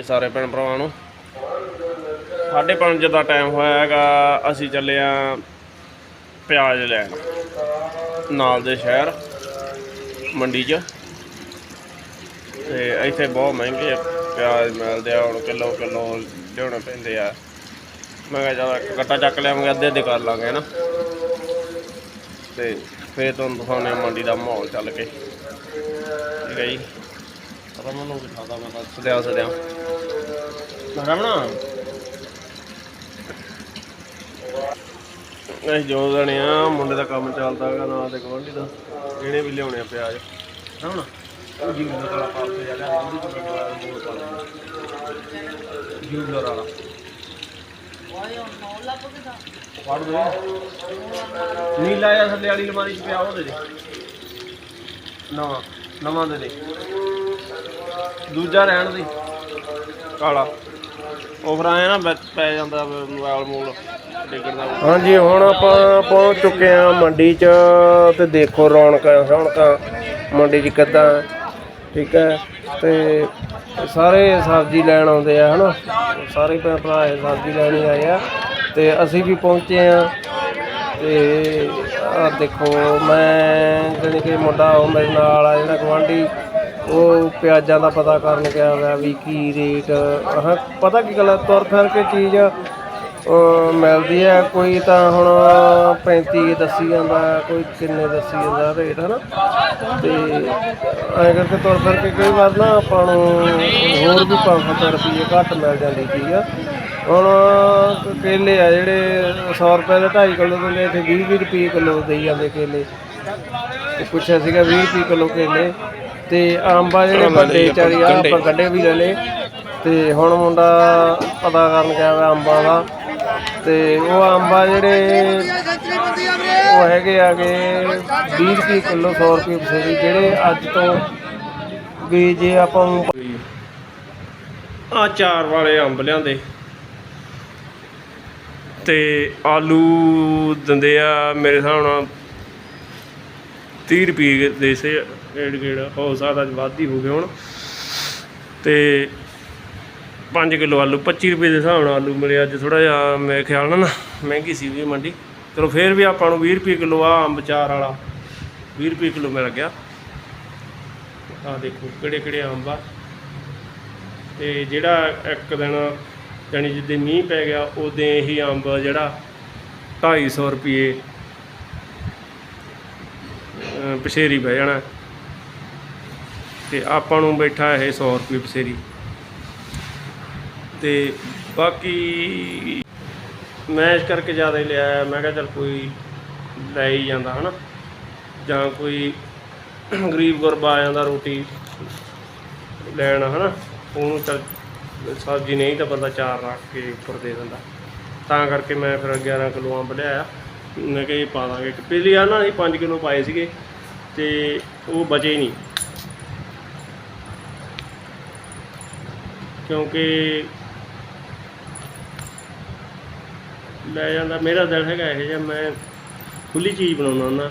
ਜੀ ਸਾਰੇ ਭੈਣ ਭਰਾਵਾਂ ਨੂੰ। ਸਾਢੇ ਪੰਜ ਦਾ ਟਾਈਮ ਹੋਇਆ ਹੈਗਾ, ਅਸੀਂ ਚੱਲੇ ਆ ਪਿਆਜ਼ ਲੈਣ, ਨਾਲ ਦੇ ਸ਼ਹਿਰ, ਮੰਡੀ 'ਚ। ਤੇ ਇੱਥੇ ਬਹੁਤ ਮਹਿੰਗੇ ਪਿਆਜ਼ ਮਿਲਦੇ ਆ, ਹੁਣ ਕਿਲੋ ਕਿਲੋ ਲਿਆਉਣੇ ਪੈਂਦੇ ਆ। ਮੈਂ ਕਿਹਾ ਚੱਲ ਇੱਕ ਗੱਟਾ ਚੱਕ ਲਿਆਵਾਂਗੇ, ਅੱਧੇ ਅੱਧੇ ਕਰ ਲਾਂਗੇ ਨਾ ਤੇ ਫੇਰ ਤੁਹਾਨੂੰ ਦਿਖਾਉਂਦੇ ਮੰਡੀ ਦਾ ਮਾਹੌਲ ਚੱਲ ਕੇ। ਠੀਕ ਹੈ ਜੀ। ਪਤਾ ਮੈਨੂੰ ਦਿਖਾਦਾ ਮੈਂ ਤਾਂ ਸਦਿਆ। ਸਦਿਆ ਰਮਣਾ। ਇਹ ਜੋ ਮੁੰਡੇ ਦਾ ਕੰਮ ਚੱਲਦਾ ਹੈਗਾ ਨਾਲ ਦੇ ਗਵਾਂਢੀ ਦਾ। ਇਹਨੇ ਵੀ ਲਿਆਉਣੇ ਆ ਪਿਆਜ਼। ਰਮਣਾ। ਉਹ ਜੀ ਦਾ ਕਾਲਾ ਪਾਸ ਤੇ ਜਾ ਰਿਹਾ ਉਹਦੀ ਚ ਮੈਂ ਮੋੜ ਪਾ ਲੈਂਦਾ ਜੂਲਰ ਵਾਲਾ। ਫੜ ਦੇ। ਨੀਲਾ ਜਿਹਾ ਥੱਲੇ ਵਾਲੀ ਅਲਮਾਰੀ 'ਚ ਪਿਆ ਉਹ ਦੇ ਦੇ। ਨਵਾਂ ਨਵਾਂ ਦੇ ਦੇ। ਦੂਜਾ ਰਹਿਣ ਦੇ। ਕਾਲਾ। ਉਹ ਆਇਆ ਨਾ ਵਿੱਚ ਪੈ ਜਾਂਦਾ ਮੋਬਾਈਲ ਮੂਲ ਡਿੱਗਣ ਦਾ। ਹਾਂਜੀ, ਹੁਣ ਆਪਾਂ ਪਹੁੰਚ ਚੁੱਕੇ ਆ ਮੰਡੀ 'ਚ ਤੇ ਦੇਖੋ ਰੌਣਕਾਂ ਰੌਣਕਾਂ, ਮੰਡੀ 'ਚ ਕਿੱਦਾਂ, ਠੀਕ ਹੈ? ਤੇ ਸਾਰੇ ਸਬਜ਼ੀ ਲੈਣ ਆਉਂਦੇ ਆ, ਹਨਾ? ਸਾਰੇ ਭੈਣ ਭਰਾ ਇਹ ਸਬਜ਼ੀ ਲੈਣ ਆਏ ਆ। ਤੇ ਅਸੀਂ ਵੀ ਪਹੁੰਚੇ ਆ। ਤੇ ਆ ਦੇਖੋ, ਮੈਂ ਜਾਣੀ ਕਿ ਮੁੰਡਾ ਉਹ ਮੇਰੇ ਨਾਲ ਆ ਜਿਹੜਾ ਗਵਾਂਢੀ ਉਹ ਪਿਆਜ਼ਾਂ ਦਾ ਪਤਾ ਕਰਨ ਗਿਆ ਹੋਇਆ ਵੀ ਕੀ ਰੇਟ ਹਾਂ ਪਤਾ ਕੀ ਗੱਲ ਆ, ਤੁਰ ਫਿਰ ਕੇ ਚੀਜ਼ ਮਿਲਦੀ ਹੈ ਕੋਈ ਤਾਂ ਹੁਣ 35 ਦੱਸੀ ਜਾਂਦਾ ਕੋਈ ਕਿੰਨੇ ਦੱਸੀ ਜਾਂਦਾ ਰੇਟ ਹਨਾ? ਤੇ ਐਂ ਕਰਕੇ ਤੁਰ ਫਿਰ ਕੇ ਕਈ ਵਾਰ ਨਾ ਆਪਾਂ ਨੂੰ ਹੋਰ ਵੀ 500 ਰੁਪਏ ਘੱਟ ਮਿਲ ਜਾਂਦੀ ਚੀਜ਼ ਆ। ਹੁਣ ਕੇਲੇ ਆ ਜਿਹੜੇ 100 ਰੁਪਏ ਦੇ 2.5 ਕਿਲੋ ਦੇ ਲੈ ਇੱਥੇ 20 20 ਰੁਪਏ ਕਿਲੋ ਦੇਈ ਜਾਂਦੇ ਕੇਲੇ। ਪੁੱਛਿਆ ਸੀਗਾ 20 ਰੁਪਏ ਕਿਲੋ ਕੇਲੇ। ਤੇ ਅੰਬਾ ਜਿਹੜੇ ਵੱਡੇ ਚਾਰੀ ਆ ਆਪਾਂ ਗੱਡੇ ਵੀ ਲੈ ਲਏ। ਤੇ ਹੁਣ ਮੁੰਡਾ ਪਤਾ ਕਰਨ ਗਿਆ ਵਾ ਅੰਬਾਂ ਦਾ। ਤੇ ਉਹ ਅੰਬਾ ਜਿਹੜੇ ਉਹ ਹੈਗੇ ਆਗੇ 20 ਰੁਪਏ ਕਿਲੋ 100 ਰੁਪਏ ਬਸੇਰੀ ਜਿਹੜੇ ਅੱਜ ਤੋਂ ਵੀ ਜੇ ਆਪਾਂ ਆ ਚਾਰ ਵਾਲੇ ਅੰਬ ਲਿਆਂਦੇ। ਤੇ ਆਲੂ ਦਿੰਦੇ ਆ ਮੇਰੇ ਹਿਸਾਬ ਨਾਲ 30 ਰੁਪਏ ਦੇ ਸੇ ਏੜ ਗੇੜ ਹੋ ਸਕਦਾ ਅੱਜ ਵੱਧ ਹੀ ਹੋ ਗਏ ਹੁਣ। ਤੇ 5 ਕਿਲੋ ਆਲੂ 25 ਰੁਪਏ ਦੇ ਹਿਸਾਬ ਨਾਲ ਆਲੂ ਮਿਲੇ ਅੱਜ ਥੋੜਾ ਜਿਹਾ, ਮੇਰੇ ਖਿਆਲ ਨਾਲ ਨਾ ਮਹਿੰਗੀ ਸੀ ਵੀ ਮੰਡੀ। ਚਲੋ ਫੇਰ ਵੀ ਆਪਾਂ ਨੂੰ 20 ਰੁਪਏ ਕਿਲੋ ਆ ਅੰਬ ਚਾਰ ਵਾਲਾ। 20 ਰੁਪਏ ਕਿਲੋ ਮਿਲ ਗਿਆ। ਆ ਦੇਖੋ ਕਿਹੜੇ ਕਿਹੜੇ ਅੰਬ ਆ। ਤੇ ਜਿਹੜਾ ਇੱਕ ਦਿਨ ਜਾਣੀ ਜਿੱਦੇ ਮੀਂਹ ਪੈ ਗਿਆ ਉਦੋਂ ਹੀ ਅੰਬ ਜਿਹੜਾ 250 ਰੁਪਏ, ਅਹ ਪਸੇਰੀ ਬਹਿ ਜਾਣਾ। ਤੇ ਆਪਾਂ ਨੂੰ ਬੈਠਾ ਇਹ 100 ਰੁਪਏ ਬਸੇਰੀ। ਤੇ ਬਾਕੀ ਮੈਂ ਇਸ ਕਰਕੇ ਜ਼ਿਆਦਾ ਹੀ ਲਿਆ, ਮੈਂ ਕਿਹਾ ਚਲ ਕੋਈ ਲੈ ਹੀ ਜਾਂਦਾ, ਹਨਾ? ਜਾਂ ਕੋਈ ਗਰੀਬ ਗੁਰਬਾ ਆ ਜਾਂਦਾ ਰੋਟੀ ਲੈਣ, ਹਨਾ? ਉਹਨੂੰ ਚਲ ਸਬਜ਼ੀ ਨਹੀਂ ਤਾਂ ਬੰਦਾ ਚਾਰ ਰੱਖ ਕੇ ਉੱਪਰ ਦੇ ਦਿੰਦਾ। ਤਾਂ ਕਰਕੇ ਮੈਂ ਫਿਰ 11 ਕਿਲੋ ਅੰਬ ਲਿਆਇਆ। ਮੈਂ ਕਿਹਾ ਇਹ ਪਾ ਦਾਂਗੇ। ਪਿਛਲੀ ਆ ਨਾ ਅਸੀਂ 5 ਕਿਲੋ ਪਾਏ ਸੀਗੇ ਤੇ ਉਹ ਬਚੇ ਨਹੀਂ। ਕਿਉਂਕਿ ਲੈ ਜਾਂਦਾ, ਮੇਰਾ ਦਿਲ ਹੈਗਾ ਇਹ ਜਿਹਾ, ਮੈਂ ਖੁੱਲੀ ਚੀਜ਼ ਬਣਾਉਣਾ ਹੁੰਦਾ।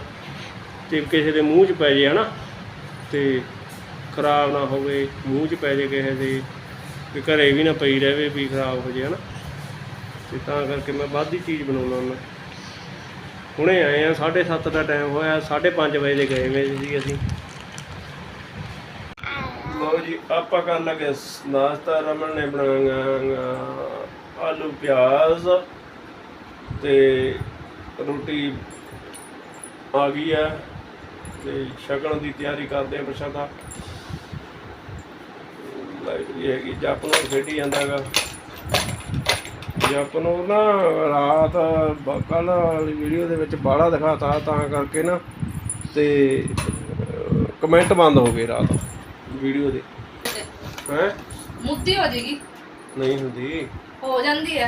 ਤੇ ਕਿਸੇ ਦੇ ਮੂੰਹ 'ਚ ਪੈ ਜੇ, ਹਨਾ? ਤੇ ਖਰਾਬ ਨਾ ਹੋਵੇ, ਮੂੰਹ 'ਚ ਪੈ ਜੇ ਕਿਸੇ ਦੇ, ਵੀ ਘਰੇ ਵੀ ਨਾ ਪਈ ਰਹੇ ਵੀ ਖਰਾਬ ਹੋ ਜੇ, ਹਨਾ? ਤੇ ਤਾਂ ਕਰਕੇ ਮੈਂ ਵੱਧ ਦੀ ਚੀਜ਼ ਬਣਾਉਣਾ ਹੁੰਦਾ। ਹੁਣੇ ਆਏ ਆ 7:30 ਦਾ ਟਾਈਮ ਹੋਇਆ 5:30 ਵਜੇ ਦੇ ਗਏ ਵੇ ਸੀ ਅਸੀਂ। ਲਓ ਜੀ, ਆਪਾਂ ਕਰਨ ਲੱਗੇ ਨਾਸ਼ਤਾ। ਰਮਨ ਨੇ ਬਣਾਇਆ ਆਲੂ ਪਿਆਜ਼ ਤੇ ਰੋਟੀ ਆ ਗਈ ਆ ਤੇ ਸ਼ਗਨ ਦੀ ਤਿਆਰੀ ਕਰਦੇ ਆ ਪ੍ਰਸ਼ਾਦਾ। ਲਾਈਟ ਵੀ ਹੈਗੀ, ਜੱਪ ਨੂੰ ਖੇਡੀ ਜਾਂਦਾਗਾ ਜਪ ਨੂੰ ਨਾ ਰਾਤ ਕੱਲ ਵਾਲੀ ਵੀਡੀਓ ਦੇ ਵਿੱਚ ਬਾਹਲਾ ਦਿਖਾਤਾ, ਤਾਂ ਕਰਕੇ ਨਾ ਤੇ ਕਮੈਂਟ ਬੰਦ ਹੋ ਗਏ ਰਾਤ। ਵੀਡੀਓ ਦੇ। ਹੈ? ਮੁੱਦੀ ਹੋ ਜਾਏਗੀ ਨਹੀਂ ਹੁੰਦੀ। ਹੋ ਜਾਂਦੀ ਹੈ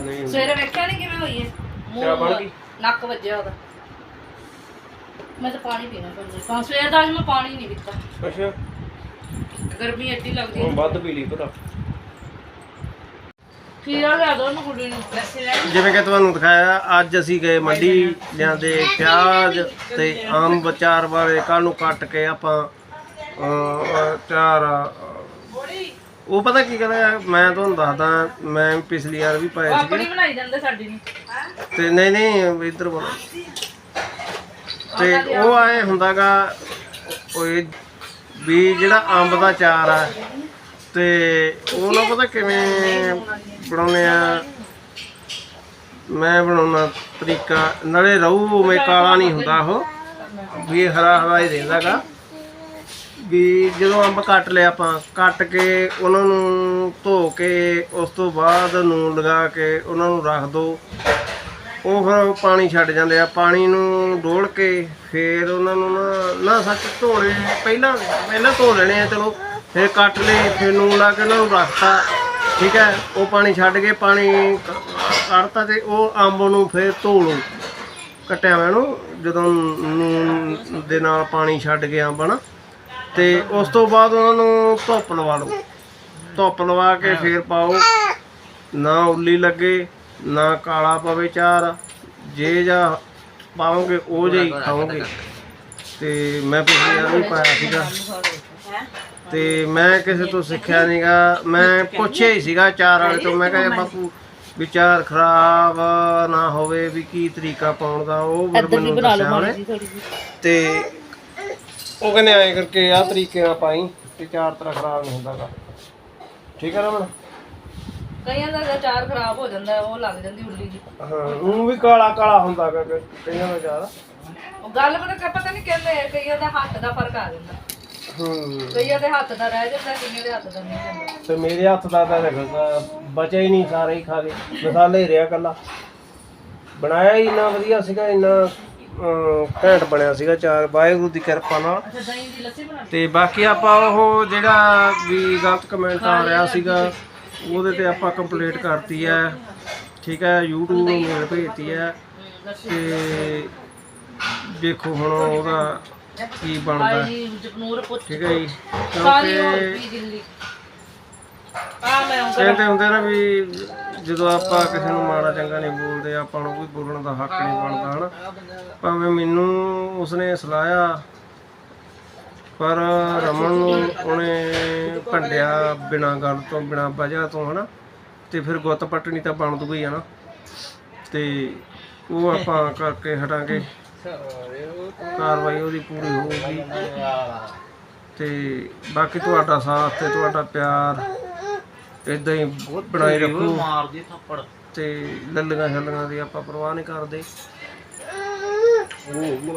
ਨਹੀਂ ਹੁੰਦੀ। ਸਵੇਰੇ ਵੇਖਿਆ ਨਹੀਂ ਕਿਵੇਂ ਹੋਈ ਹੈ ਕਿਆ ਬਣ ਗਈ? ਨੱਕ ਵੱਜਿਆ ਉਹਦਾ। ਮੈਂ ਤਾਂ ਪਾਣੀ ਪੀਣਾ ਪੈਂਦਾ ਤਾਂ ਸਵੇਰ ਦਾ ਅੱਜ ਮੈਂ ਪਾਣੀ ਨਹੀਂ ਪੀਤਾ। ਅੱਛਾ। ਗਰਮੀ ਐਡੀ ਲੱਗਦੀ ਹੁਣ ਹੈ ਵੱਧ ਪੀ ਲਈ ਭਰਾ। ਖੀਰਾ ਲਿਆ ਦੋ ਉਹਨੂੰ ਕੁੜੀ ਨੂੰ? ਲੱਸੀ ਲੈ ਜਿਵੇਂ ਕਿ ਤੁਹਾਨੂੰ ਦਿਖਾਇਆ ਅੱਜ ਅਸੀਂ ਗਏ ਮੰਡੀ ਲਿਆਂਦੇ ਪਿਆਜ਼ ਤੇ ਅੰਬ ਚਾਰ ਵਾਲੇ ਕੱਲ ਨੂੰ ਕੱਟ ਕੇ ਆਪਾਂ ਚਾਰ ਉਹ ਪਤਾ ਕੀ ਕਹਿੰਦਾ ਮੈਂ ਤੁਹਾਨੂੰ ਦੱਸਦਾ ਮੈਂ ਪਿਛਲੀ ਵਾਰ ਵੀ ਪਾਇਆ ਸੀ ਆਪਣੀ ਬਣਾਈ ਜਾਂਦੇ ਸਾਡੀ ਨਹੀਂ ਤੇ ਨਹੀਂ ਨਹੀਂ ਇੱਧਰ ਬੋਲੋ। ਤੇ ਉਹ ਆਏ ਹੁੰਦਾਗਾ ਓਏ ਵੀ ਜਿਹੜਾ ਅੰਬ ਦਾ ਚਾਰ ਆ ਤੇ ਉਹ ਨਾ ਪਤਾ ਕਿਵੇਂ ਬਣਾਉਨੇ ਆ? ਮੈਂ ਬਣਾਉਣਾ ਤਰੀਕਾ ਨਾਲੇ ਰਹੂ ਉਵੇਂ ਕਾਲਾ ਨਹੀਂ ਹੁੰਦਾ ਉਹ ਵੀ ਹਰਾ ਹਰਾ ਹੀ ਰਹਿੰਦਾਗਾ। ਵੀ ਜਦੋਂ ਅੰਬ ਕੱਟ ਲਿਆ ਆਪਾਂ, ਕੱਟ ਕੇ ਉਹਨਾਂ ਨੂੰ ਧੋ ਕੇ, ਉਸ ਤੋਂ ਬਾਅਦ ਨੂਨ ਲਗਾ ਕੇ ਉਹਨਾਂ ਨੂੰ ਰੱਖ ਦੋ। ਉਹ ਫਿਰ ਪਾਣੀ ਛੱਡ ਜਾਂਦੇ ਆ, ਪਾਣੀ ਨੂੰ ਡੋਲ ਕੇ ਫਿਰ ਉਹਨਾਂ ਨੂੰ ਨਾ ਨਾ ਸੱਚ ਧੋਣੇ, ਪਹਿਲਾਂ ਪਹਿਲਾਂ ਧੋ ਲੈਣੇ ਆ, ਚਲੋ। ਫਿਰ ਕੱਟ ਲਏ, ਫਿਰ ਨੂਨ ਲਾ ਕੇ ਉਹਨਾਂ ਨੂੰ ਰੱਖਤਾ, ਠੀਕ ਹੈ। ਉਹ ਪਾਣੀ ਛੱਡ ਕੇ ਪਾਣੀ ਕੱਢਤਾ ਤੇ ਉਹ ਅੰਬ ਨੂੰ ਫਿਰ ਧੋ ਲਓ। ਕੱਟਿਆ ਹੋਇਆ ਨੂੰ ਜਦੋਂ ਨੂਨ ਦੇ ਨਾਲ ਪਾਣੀ ਛੱਡ ਕੇ ਅੰਬ ਨਾ ਤੇ ਉਸ ਤੋਂ ਬਾਅਦ ਉਹਨਾਂ ਨੂੰ ਧੁੱਪ ਲਵਾ ਲਓ। ਧੁੱਪ ਲਵਾ ਕੇ ਫੇਰ ਪਾਓ। ਨਾ ਉੱਲੀ ਲੱਗੇ ਨਾ ਕਾਲਾ ਪਵੇ ਚਾਰ। ਜੇ ਜਾਂ ਪਾਓਗੇ ਉਹ ਜਿਹਾ ਹੀ ਖਾਓਗੇ। ਤੇ ਮੈਂ ਪਿਛਲੇ ਵਾਰ ਵੀ ਪਾਇਆ ਸੀਗਾ। ਤੇ ਮੈਂ ਕਿਸੇ ਤੋਂ ਸਿੱਖਿਆ ਨਹੀਂਗਾ ਮੈਂ ਪੁੱਛਿਆ ਹੀ ਸੀਗਾ ਚਾਰ ਵਾਲੇ ਤੋਂ। ਮੈਂ ਕਿਹਾ ਬਾਪੂ ਵਿਚਾਰ ਖਰਾਬ ਨਾ ਹੋਵੇ ਵੀ ਕੀ ਤਰੀਕਾ ਪਾਉਣ ਦਾ? ਉਹ ਮੈਨੂੰ ਦੱਸਿਆ ਉਹਨੇ। ਤੇ ਉਹ ਕਹਿੰਦੇ ਐਂ ਕਰਕੇ ਆਹ ਤਰੀਕੇ ਨਾਲ ਪਾਈ ਤੇ ਚਾਰ ਤਰ੍ਹਾਂ ਖਰਾਬ ਨਹੀਂ ਹੁੰਦਾਗਾ। ਠੀਕ ਹੈ ਰਮਨ ਕਈਆਂ ਦਾ ਅਚਾਰ ਖਰਾਬ ਹੋ ਜਾਂਦਾ ਹੈ, ਉਹ ਲੱਗ ਜਾਂਦੀ ਉੱਲੀ ਜੀ। ਹਾਂ ਉਹ ਵੀ ਕਾਲਾ ਕਾਲਾ ਹੁੰਦਾਗਾ ਕਈਆਂ ਦਾ ਚਾਰ ਉਹ ਗੱਲ ਪਤਾ ਪਤਾ ਨਹੀਂ ਕਹਿੰਦੇ ਕਈਆਂ ਦਾ ਹੱਥ ਦਾ ਫ਼ਰਕ ਆ ਜਾਂਦਾ। ਹੂੰ। ਕਈਆਂ ਦੇ ਹੱਥ ਦਾ ਰਹਿ ਜਾਂਦਾ ਕਈਆਂ ਦੇ ਹੱਥ ਦਾ ਨਹੀਂ ਜਾਂਦਾ ਤੇ ਮੇਰੇ ਹੱਥ ਦਾ ਤਾਂ ਦੇਖੋ ਬਚਿਆ ਹੀ ਨਹੀਂ ਸਾਰੇ ਹੀ ਖਾ ਗਏ। ਮਸਾਲੇ ਰਿਹਾ ਕੱਲਾ ਬਣਾਇਆ ਹੀ ਇੰਨਾ ਵਧੀਆ ਸੀਗਾ ਇੰਨਾ ਘੈਂਟ ਬਣਿਆ ਸੀਗਾ ਚਾਰ ਵਾਹਿਗੁਰੂ ਦੀ ਕਿਰਪਾ ਨਾਲ। ਤੇ ਬਾਕੀ ਆਪਾਂ ਉਹ ਜਿਹੜਾ ਵੀ ਗਲਤ ਕਮੈਂਟ ਆ ਰਿਹਾ ਸੀਗਾ ਉਹਦੇ ਤੇ ਆਪਾਂ ਕੰਪਲੀਟ ਕਰਤੀ ਹੈ। ਠੀਕ ਹੈ YouTube ਨੂੰ ਮੇਲ ਭੇਜਤੀ ਹੈ। ਤੇ ਦੇਖੋ ਹੁਣ ਉਹਦਾ ਕੀ ਬਣਦਾ। ਠੀਕ ਹੈ ਜੀ ਸਾਰੀ ਹੋਰ ਕਿਉਂਕਿ ਵੀ ਦਿੱਲੀ ਆ ਮੈਂ ਹੁੰਦੇ ਨਾ ਵੀ ਜਦੋਂ ਆਪਾਂ ਕਿਸੇ ਨੂੰ ਮਾੜਾ ਚੰਗਾ ਨਹੀਂ ਬੋਲਦੇ, ਆਪਾਂ ਨੂੰ ਕੋਈ ਬੋਲਣ ਦਾ ਹੱਕ ਨਹੀਂ ਬਣਦਾ, ਹਨਾ? ਭਾਵੇਂ ਮੈਨੂੰ ਉਸਨੇ ਸਲਾਹਿਆ, ਪਰ ਰਮਨ ਨੂੰ ਉਹਨੇ ਭੰਡਿਆ ਬਿਨਾਂ ਗੱਲ ਤੋਂ, ਬਿਨਾਂ ਵਜ੍ਹਾ ਤੋਂ, ਹਨਾ? ਤੇ ਫਿਰ ਗੁੱਤ ਪੱਟਣੀ ਤਾਂ ਬਣ ਦੂਗੀ, ਹਨਾ? ਤੇ ਉਹ ਆਪਾਂ ਕਰਕੇ ਹਟਾਂਗੇ। ਕਾਰਵਾਈ ਉਹਦੀ ਪੂਰੀ ਹੋਊਗੀ। ਤੇ ਬਾਕੀ ਤੁਹਾਡਾ ਸਾਥ ਤੇ ਤੁਹਾਡਾ ਪਿਆਰ। ਇਦਾਂ ਹੀ ਬਣਾਈ ਰੱਖੋ। ਮਾਰਦੀ ਥੱਪੜ। ਤੇ ਲੱਲੀਆਂ ਛੱਲੀਆਂ ਦੀ ਆਪਾਂ ਪਰਵਾਹ ਨਹੀਂ ਕਰਦੇ।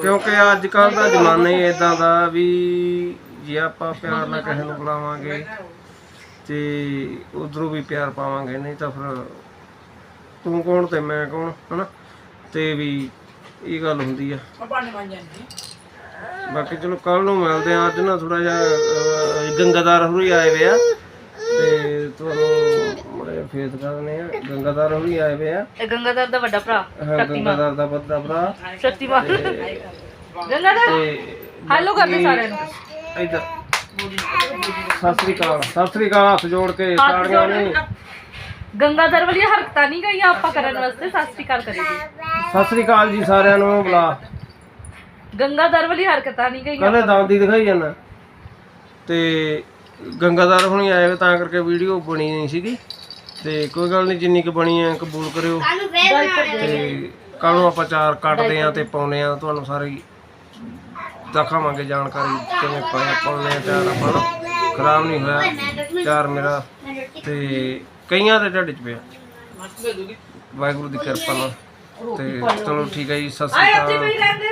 ਕਿਉਂਕਿ ਅੱਜ ਕੱਲ ਦਾ ਜ਼ਮਾਨਾ ਹੀ ਇਦਾਂ ਦਾ ਵੀ ਜੇ ਆਪਾਂ ਪਿਆਰ ਨਾਲ ਕਿਸੇ ਨੂੰ ਬੁਲਾਵਾਂਗੇ ਤੇ ਉਧਰੋਂ ਵੀ ਪਿਆਰ ਪਾਵਾਂਗੇ ਨਹੀਂ ਤਾਂ ਫਿਰ ਤੂੰ ਕੌਣ ਤੇ ਮੈਂ ਕੌਣ ਹਨਾ? ਤੇ ਵੀ ਇਹ ਗੱਲ ਹੁੰਦੀ ਆ। ਬਾਕੀ ਚਲੋ ਕੱਲ ਨੂੰ ਮਿਲਦੇ ਆ ਅੱਜ ਨਾ ਥੋੜਾ ਜਿਹਾ ਗੰਗਾਦਾਰ ਹੋਰੀ ਆਏ ਵੇ ਆ। ਤੇ ਤੁਹਾਨੂੰ ਮੜੇ ਫੇਸ ਕਰਨੇ ਆ। ਗੰਗਾਦਾਰ ਹੋਰੀ ਆਏ ਵੇ ਆ। ਇਹ ਗੰਗਾਧਰ ਦਾ ਵੱਡਾ ਭਰਾ ਹਾਂ ਗੰਗਾਦਾਰ ਦਾ ਬੱਦਾ ਭਰਾ। ਸ਼ਕਤੀਮਾਨ। ਗੰਗਾਧਰ ਤੇ ਹੈਲੋ ਕਰਦੇ ਸਾਰਿਆਂ ਨੂੰ। ਇਧਰ। ਸਤਿ ਸ੍ਰੀ ਅਕਾਲ ਸਤਿ ਸ੍ਰੀ ਅਕਾਲ ਹੱਥ ਜੋੜ ਕੇ ਤਾੜੀਆਂ ਨੇ ਗੰਗਾਧਰ ਵਾਲੀਆਂ ਹਰਕਤਾਂ ਨਹੀਂ ਗਈਆਂ ਆਪਾਂ ਕਰਨ ਵਾਸਤੇ ਸਤਿ ਸ਼੍ਰੀ ਅਕਾਲ ਕਰੀਦੀ ਸਤਿ ਸ੍ਰੀ ਅਕਾਲ ਜੀ ਸਾਰਿਆਂ ਨੂੰ ਬੁਲਾ। ਗੰਗਾਧਰ ਵਾਲੀ ਹਰਕਤਾਂ ਨਹੀਂ ਗਈਆਂ। ਕਹਿੰਦੇ ਦਾੰਦੀ ਦਿਖਾਈ ਜਾਂਦਾ। ਤੇ ਗੰਗਾਦਾਰ ਹੁਣੀ ਆਏ ਤਾਂ ਕਰਕੇ ਵੀਡੀਓ ਬਣੀ ਨਹੀਂ ਸੀਗੀ। ਤੇ ਕੋਈ ਗੱਲ ਨਹੀਂ ਜਿੰਨੀ ਕੁ ਬਣੀ ਹੈ ਕਬੂਲ ਕਰਿਓ। ਤੇ ਕੱਲ ਨੂੰ ਆਪਾਂ ਚਾਰ ਕੱਟਦੇ ਆ ਤੇ ਪਾਉਨੇ ਆ ਤੁਹਾਨੂੰ ਸਾਰੀ ਦਿਖਾਵਾਂਗੇ ਜਾਣਕਾਰੀ ਕਿਵੇਂ ਪਾਇਆ ਪਾਉਨੇ ਆ ਚਾਰ ਆਪਾਂ ਖਰਾਬ ਨਹੀਂ ਹੋਇਆ ਚਾਰ ਮੇਰਾ। ਤੇ ਕਈਆਂ ਦੇ ਢੱਡ ਚ ਪਿਆ। ਵਾਹਿਗੁਰੂ ਦੀ ਕਿਰਪਾ ਨਾਲ। ਤੇ ਚਲੋ ਠੀਕ ਹੈ ਜੀ ਸਤਿ ਸ੍ਰੀ ਅਕਾਲ।